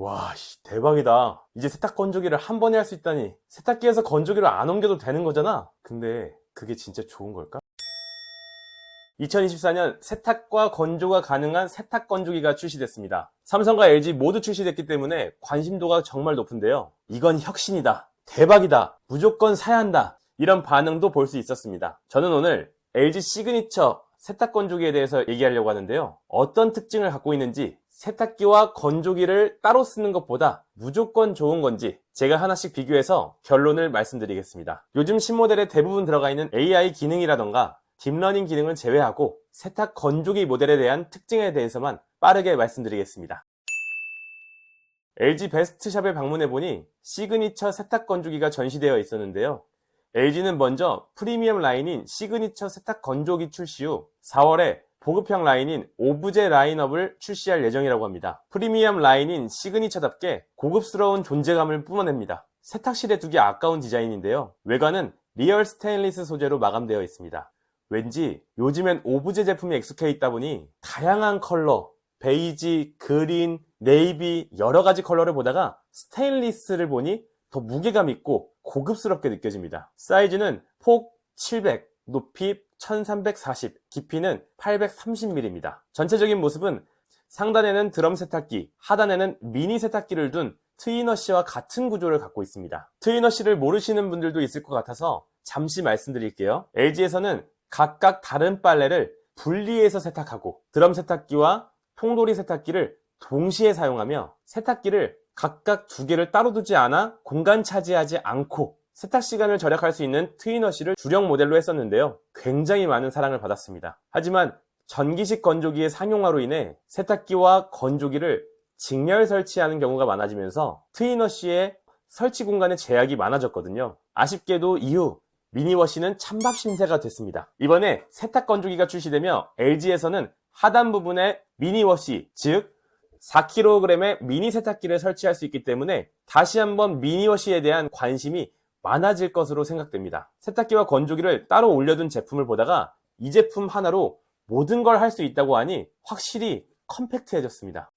와, 씨, 대박이다. 이제 세탁 건조기를 한 번에 할 수 있다니. 세탁기에서 건조기를 안 옮겨도 되는 거잖아. 근데 그게 진짜 좋은 걸까? 2024년 세탁과 건조가 가능한 세탁 건조기가 출시됐습니다. 삼성과 LG 모두 출시됐기 때문에 관심도가 정말 높은데요. 이건 혁신이다. 대박이다. 무조건 사야 한다. 이런 반응도 볼 수 있었습니다. 저는 오늘 LG 시그니처 세탁 건조기에 대해서 얘기하려고 하는데요. 어떤 특징을 갖고 있는지 세탁기와 건조기를 따로 쓰는 것보다 무조건 좋은 건지 제가 하나씩 비교해서 결론을 말씀드리겠습니다. 요즘 신모델에 대부분 들어가 있는 AI 기능이라던가 딥러닝 기능은 제외하고 세탁 건조기 모델에 대한 특징에 대해서만 빠르게 말씀드리겠습니다. LG 베스트샵에 방문해보니 시그니처 세탁 건조기가 전시되어 있었는데요. LG는 먼저 프리미엄 라인인 시그니처 세탁 건조기 출시 후 4월에 보급형 라인인 오브제 라인업을 출시할 예정이라고 합니다. 프리미엄 라인인 시그니처답게 고급스러운 존재감을 뿜어냅니다. 세탁실에 두기 아까운 디자인인데요. 외관은 리얼 스테인리스 소재로 마감되어 있습니다. 왠지 요즘엔 오브제 제품이 익숙해 있다 보니 다양한 컬러, 베이지, 그린, 네이비 여러 가지 컬러를 보다가 스테인리스를 보니 더 무게감 있고 고급스럽게 느껴집니다. 사이즈는 폭 700, 높이 1340, 깊이는 830mm입니다. 전체적인 모습은 상단에는 드럼 세탁기, 하단에는 미니 세탁기를 둔 트위너시와 같은 구조를 갖고 있습니다. 트위너시를 모르시는 분들도 있을 것 같아서 잠시 말씀드릴게요. LG에서는 각각 다른 빨래를 분리해서 세탁하고 드럼 세탁기와 통돌이 세탁기를 동시에 사용하며 세탁기를 각각 두 개를 따로 두지 않아 공간 차지하지 않고 세탁 시간을 절약할 수 있는 트위너시를 주력 모델로 했었는데요. 굉장히 많은 사랑을 받았습니다. 하지만 전기식 건조기의 상용화로 인해 세탁기와 건조기를 직렬 설치하는 경우가 많아지면서 트위너시의 설치 공간의 제약이 많아졌거든요. 아쉽게도 이후 미니워시는 찬밥 신세가 됐습니다. 이번에 세탁 건조기가 출시되며 LG에서는 하단 부분에 미니워시, 즉 4kg의 미니 세탁기를 설치할 수 있기 때문에 다시 한번 미니워시에 대한 관심이 많아질 것으로 생각됩니다. 세탁기와 건조기를 따로 올려둔 제품을 보다가 이 제품 하나로 모든 걸 할 수 있다고 하니 확실히 컴팩트해졌습니다.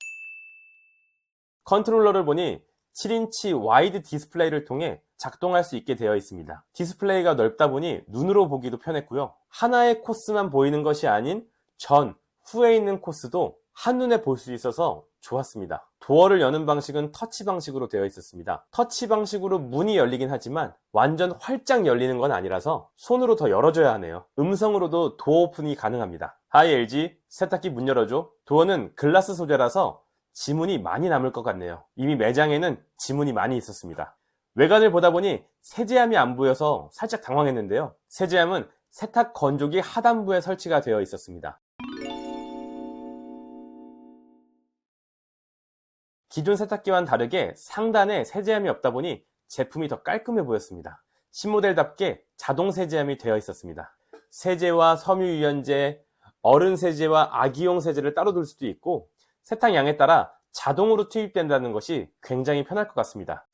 컨트롤러를 보니 7인치 와이드 디스플레이를 통해 작동할 수 있게 되어 있습니다. 디스플레이가 넓다 보니 눈으로 보기도 편했고요. 하나의 코스만 보이는 것이 아닌 전, 후에 있는 코스도 한눈에 볼 수 있어서 좋았습니다. 도어를 여는 방식은 터치 방식으로 되어 있었습니다. 터치 방식으로 문이 열리긴 하지만 완전 활짝 열리는 건 아니라서 손으로 더 열어줘야 하네요. 음성으로도 도어 오픈이 가능합니다. 하이 LG, 세탁기 문 열어줘. 도어는 글라스 소재라서 지문이 많이 남을 것 같네요. 이미 매장에는 지문이 많이 있었습니다. 외관을 보다 보니 세제함이 안 보여서 살짝 당황했는데요. 세제함은 세탁 건조기 하단부에 설치가 되어 있었습니다. 기존 세탁기와는 다르게 상단에 세제함이 없다 보니 제품이 더 깔끔해 보였습니다. 신모델답게 자동 세제함이 되어 있었습니다. 세제와 섬유 유연제, 어른 세제와 아기용 세제를 따로 둘 수도 있고 세탁량에 따라 자동으로 투입된다는 것이 굉장히 편할 것 같습니다.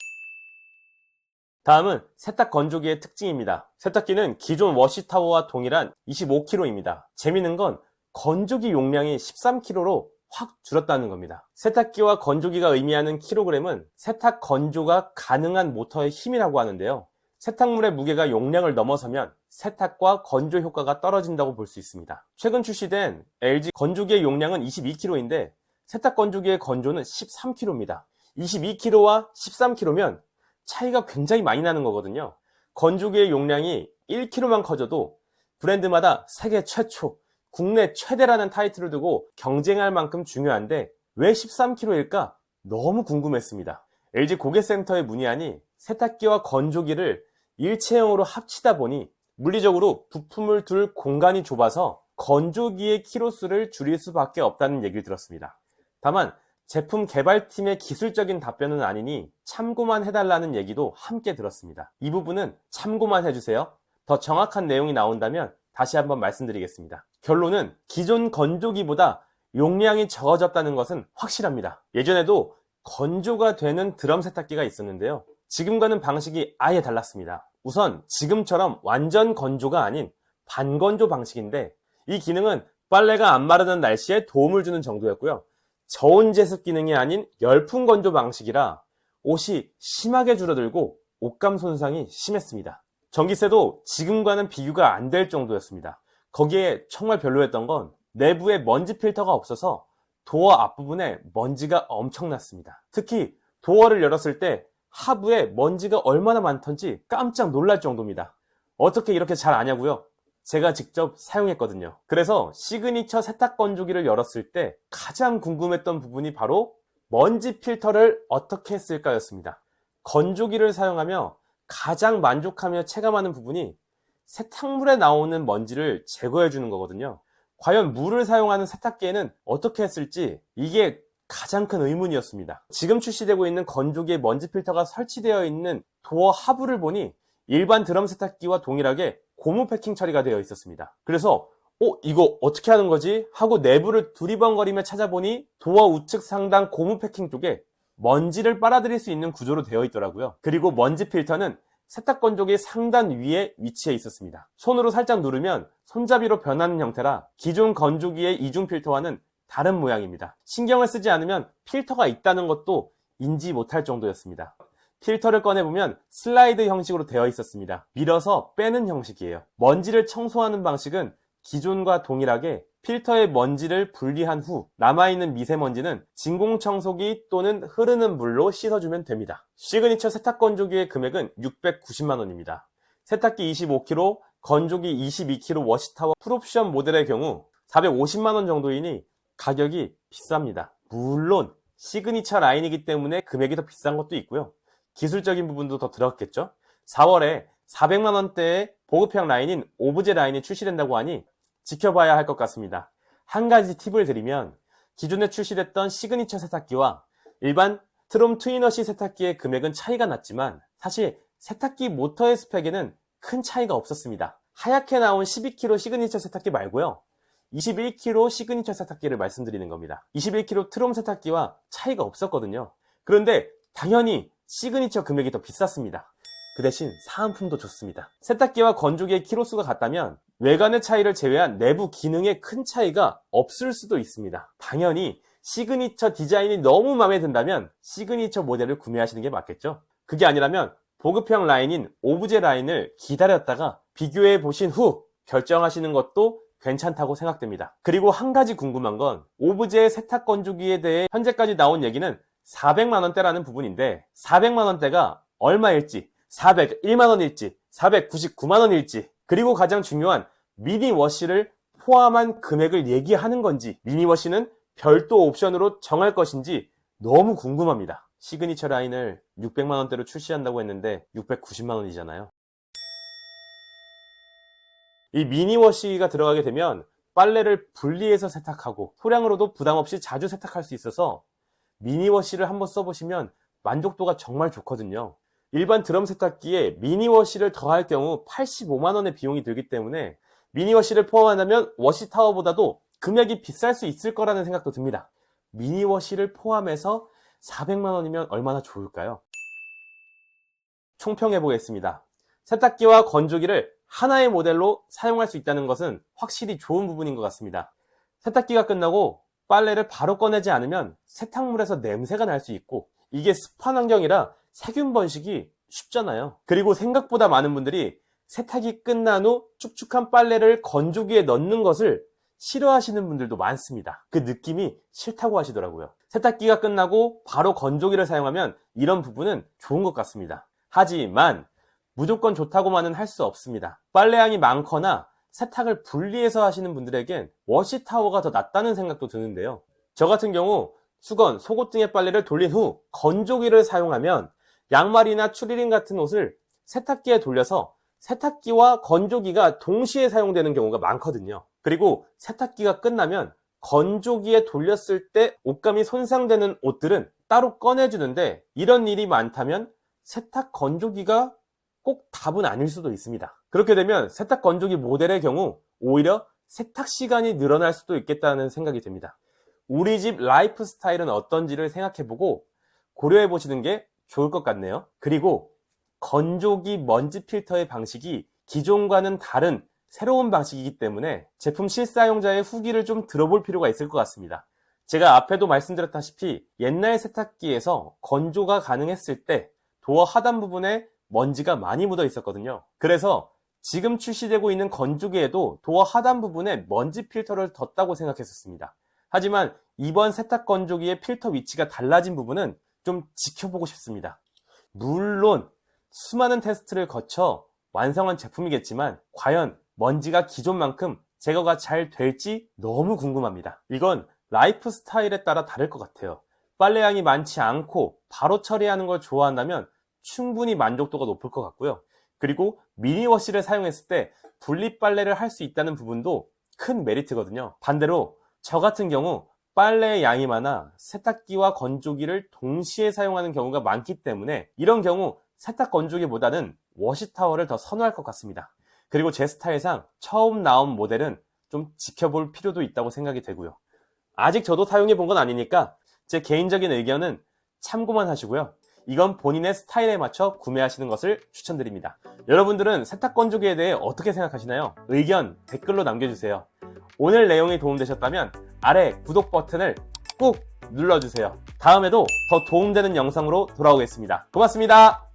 다음은 세탁 건조기의 특징입니다. 세탁기는 기존 워시타워와 동일한 25kg입니다. 재밌는 건 건조기 용량이 13kg로 확 줄었다는 겁니다. 세탁기와 건조기가 의미하는 킬로그램은 세탁 건조가 가능한 모터의 힘이라고 하는데요. 세탁물의 무게가 용량을 넘어서면 세탁과 건조 효과가 떨어진다고 볼 수 있습니다. 최근 출시된 LG 건조기의 용량은 22kg인데 세탁 건조기의 건조는 13kg입니다. 22kg와 13kg면 차이가 굉장히 많이 나는 거거든요. 건조기의 용량이 1kg만 커져도 브랜드마다 세계 최초, 국내 최대라는 타이틀을 두고 경쟁할 만큼 중요한데 왜 13kg일까? 너무 궁금했습니다. LG 고객센터에 문의하니 세탁기와 건조기를 일체형으로 합치다 보니 물리적으로 부품을 둘 공간이 좁아서 건조기의 키로수를 줄일 수밖에 없다는 얘기를 들었습니다. 다만 제품 개발팀의 기술적인 답변은 아니니 참고만 해달라는 얘기도 함께 들었습니다. 이 부분은 참고만 해주세요. 더 정확한 내용이 나온다면 다시 한번 말씀드리겠습니다. 결론은 기존 건조기보다 용량이 적어졌다는 것은 확실합니다. 예전에도 건조가 되는 드럼 세탁기가 있었는데요. 지금과는 방식이 아예 달랐습니다. 우선 지금처럼 완전 건조가 아닌 반건조 방식인데 이 기능은 빨래가 안 마르는 날씨에 도움을 주는 정도였고요. 저온 제습 기능이 아닌 열풍 건조 방식이라 옷이 심하게 줄어들고 옷감 손상이 심했습니다. 전기세도 지금과는 비교가 안 될 정도였습니다. 거기에 정말 별로였던 건 내부에 먼지 필터가 없어서 도어 앞부분에 먼지가 엄청났습니다. 특히 도어를 열었을 때 하부에 먼지가 얼마나 많던지 깜짝 놀랄 정도입니다. 어떻게 이렇게 잘 아냐고요? 제가 직접 사용했거든요. 그래서 시그니처 세탁 건조기를 열었을 때 가장 궁금했던 부분이 바로 먼지 필터를 어떻게 했을까였습니다. 건조기를 사용하며 가장 만족하며 체감하는 부분이 세탁물에 나오는 먼지를 제거해 주는 거거든요. 과연 물을 사용하는 세탁기에는 어떻게 했을지 이게 가장 큰 의문이었습니다. 지금 출시되고 있는 건조기에 먼지 필터가 설치되어 있는 도어 하부를 보니 일반 드럼 세탁기와 동일하게 고무 패킹 처리가 되어 있었습니다. 그래서 어 이거 어떻게 하는 거지? 하고 내부를 두리번거리며 찾아보니 도어 우측 상단 고무 패킹 쪽에 먼지를 빨아들일 수 있는 구조로 되어 있더라고요. 그리고 먼지 필터는 세탁 건조기 상단 위에 위치해 있었습니다. 손으로 살짝 누르면 손잡이로 변하는 형태라 기존 건조기의 이중 필터와는 다른 모양입니다. 신경을 쓰지 않으면 필터가 있다는 것도 인지 못할 정도였습니다. 필터를 꺼내보면 슬라이드 형식으로 되어 있었습니다. 밀어서 빼는 형식이에요. 먼지를 청소하는 방식은 기존과 동일하게 필터의 먼지를 분리한 후 남아있는 미세먼지는 진공청소기 또는 흐르는 물로 씻어주면 됩니다. 시그니처 세탁 건조기의 금액은 690만원입니다. 세탁기 25kg, 건조기 22kg 워시타워 풀옵션 모델의 경우 450만원 정도이니 가격이 비쌉니다. 물론 시그니처 라인이기 때문에 금액이 더 비싼 것도 있고요. 기술적인 부분도 더 들었겠죠? 4월에 400만원대의 보급형 라인인 오브제 라인이 출시된다고 하니 지켜봐야 할 것 같습니다. 한 가지 팁을 드리면 기존에 출시됐던 시그니처 세탁기와 일반 트롬 트위너시 세탁기의 금액은 차이가 났지만 사실 세탁기 모터의 스펙에는 큰 차이가 없었습니다. 하얗게 나온 12kg 시그니처 세탁기 말고요. 21kg 시그니처 세탁기를 말씀드리는 겁니다. 21kg 트롬 세탁기와 차이가 없었거든요. 그런데 당연히 시그니처 금액이 더 비쌌습니다. 그 대신 사은품도 좋습니다. 세탁기와 건조기의 키로수가 같다면 외관의 차이를 제외한 내부 기능에 큰 차이가 없을 수도 있습니다. 당연히 시그니처 디자인이 너무 마음에 든다면 시그니처 모델을 구매하시는 게 맞겠죠? 그게 아니라면 보급형 라인인 오브제 라인을 기다렸다가 비교해 보신 후 결정하시는 것도 괜찮다고 생각됩니다. 그리고 한 가지 궁금한 건 오브제 세탁 건조기에 대해 현재까지 나온 얘기는 400만원대라는 부분인데 400만원대가 얼마일지 401만원일지 499만원일지 그리고 가장 중요한 미니워시를 포함한 금액을 얘기하는 건지 미니워시는 별도 옵션으로 정할 것인지 너무 궁금합니다. 시그니처 라인을 600만원대로 출시한다고 했는데 690만원이잖아요. 이 미니워시가 들어가게 되면 빨래를 분리해서 세탁하고 소량으로도 부담 없이 자주 세탁할 수 있어서 미니워시를 한번 써보시면 만족도가 정말 좋거든요. 일반 드럼 세탁기에 미니 워시를 더할 경우 85만원의 비용이 들기 때문에 미니 워시를 포함한다면 워시 타워보다도 금액이 비쌀 수 있을 거라는 생각도 듭니다. 미니 워시를 포함해서 400만원이면 얼마나 좋을까요? 총평해 보겠습니다. 세탁기와 건조기를 하나의 모델로 사용할 수 있다는 것은 확실히 좋은 부분인 것 같습니다. 세탁기가 끝나고 빨래를 바로 꺼내지 않으면 세탁물에서 냄새가 날 수 있고 이게 습한 환경이라 세균 번식이 쉽잖아요. 그리고 생각보다 많은 분들이 세탁이 끝난 후 축축한 빨래를 건조기에 넣는 것을 싫어하시는 분들도 많습니다. 그 느낌이 싫다고 하시더라고요. 세탁기가 끝나고 바로 건조기를 사용하면 이런 부분은 좋은 것 같습니다. 하지만 무조건 좋다고만은 할 수 없습니다. 빨래량이 많거나 세탁을 분리해서 하시는 분들에겐 워시타워가 더 낫다는 생각도 드는데요. 저 같은 경우 수건, 속옷 등의 빨래를 돌린 후 건조기를 사용하면 양말이나 추리닝 같은 옷을 세탁기에 돌려서 세탁기와 건조기가 동시에 사용되는 경우가 많거든요. 그리고 세탁기가 끝나면 건조기에 돌렸을 때 옷감이 손상되는 옷들은 따로 꺼내주는데 이런 일이 많다면 세탁 건조기가 꼭 답은 아닐 수도 있습니다. 그렇게 되면 세탁 건조기 모델의 경우 오히려 세탁 시간이 늘어날 수도 있겠다는 생각이 듭니다. 우리 집 라이프 스타일은 어떤지를 생각해보고 고려해 보시는 게 좋을 것 같네요. 그리고 건조기 먼지 필터의 방식이 기존과는 다른 새로운 방식이기 때문에 제품 실사용자의 후기를 좀 들어볼 필요가 있을 것 같습니다. 제가 앞에도 말씀드렸다시피 옛날 세탁기에서 건조가 가능했을 때 도어 하단 부분에 먼지가 많이 묻어 있었거든요. 그래서 지금 출시되고 있는 건조기에도 도어 하단 부분에 먼지 필터를 뒀다고 생각했었습니다. 하지만 이번 세탁 건조기의 필터 위치가 달라진 부분은 좀 지켜보고 싶습니다. 물론 수많은 테스트를 거쳐 완성한 제품이겠지만 과연 먼지가 기존만큼 제거가 잘 될지 너무 궁금합니다. 이건 라이프 스타일에 따라 다를 것 같아요. 빨래량이 많지 않고 바로 처리하는 걸 좋아한다면 충분히 만족도가 높을 것 같고요. 그리고 미니워시를 사용했을 때 분리빨래를 할 수 있다는 부분도 큰 메리트거든요. 반대로 저 같은 경우 빨래의 양이 많아 세탁기와 건조기를 동시에 사용하는 경우가 많기 때문에 이런 경우 세탁 건조기보다는 워시타워를 더 선호할 것 같습니다. 그리고 제 스타일상 처음 나온 모델은 좀 지켜볼 필요도 있다고 생각이 되고요. 아직 저도 사용해 본 건 아니니까 제 개인적인 의견은 참고만 하시고요. 이건 본인의 스타일에 맞춰 구매하시는 것을 추천드립니다. 여러분들은 세탁 건조기에 대해 어떻게 생각하시나요? 의견 댓글로 남겨주세요. 오늘 내용이 도움되셨다면 아래 구독 버튼을 꾹 눌러주세요. 다음에도 더 도움되는 영상으로 돌아오겠습니다. 고맙습니다.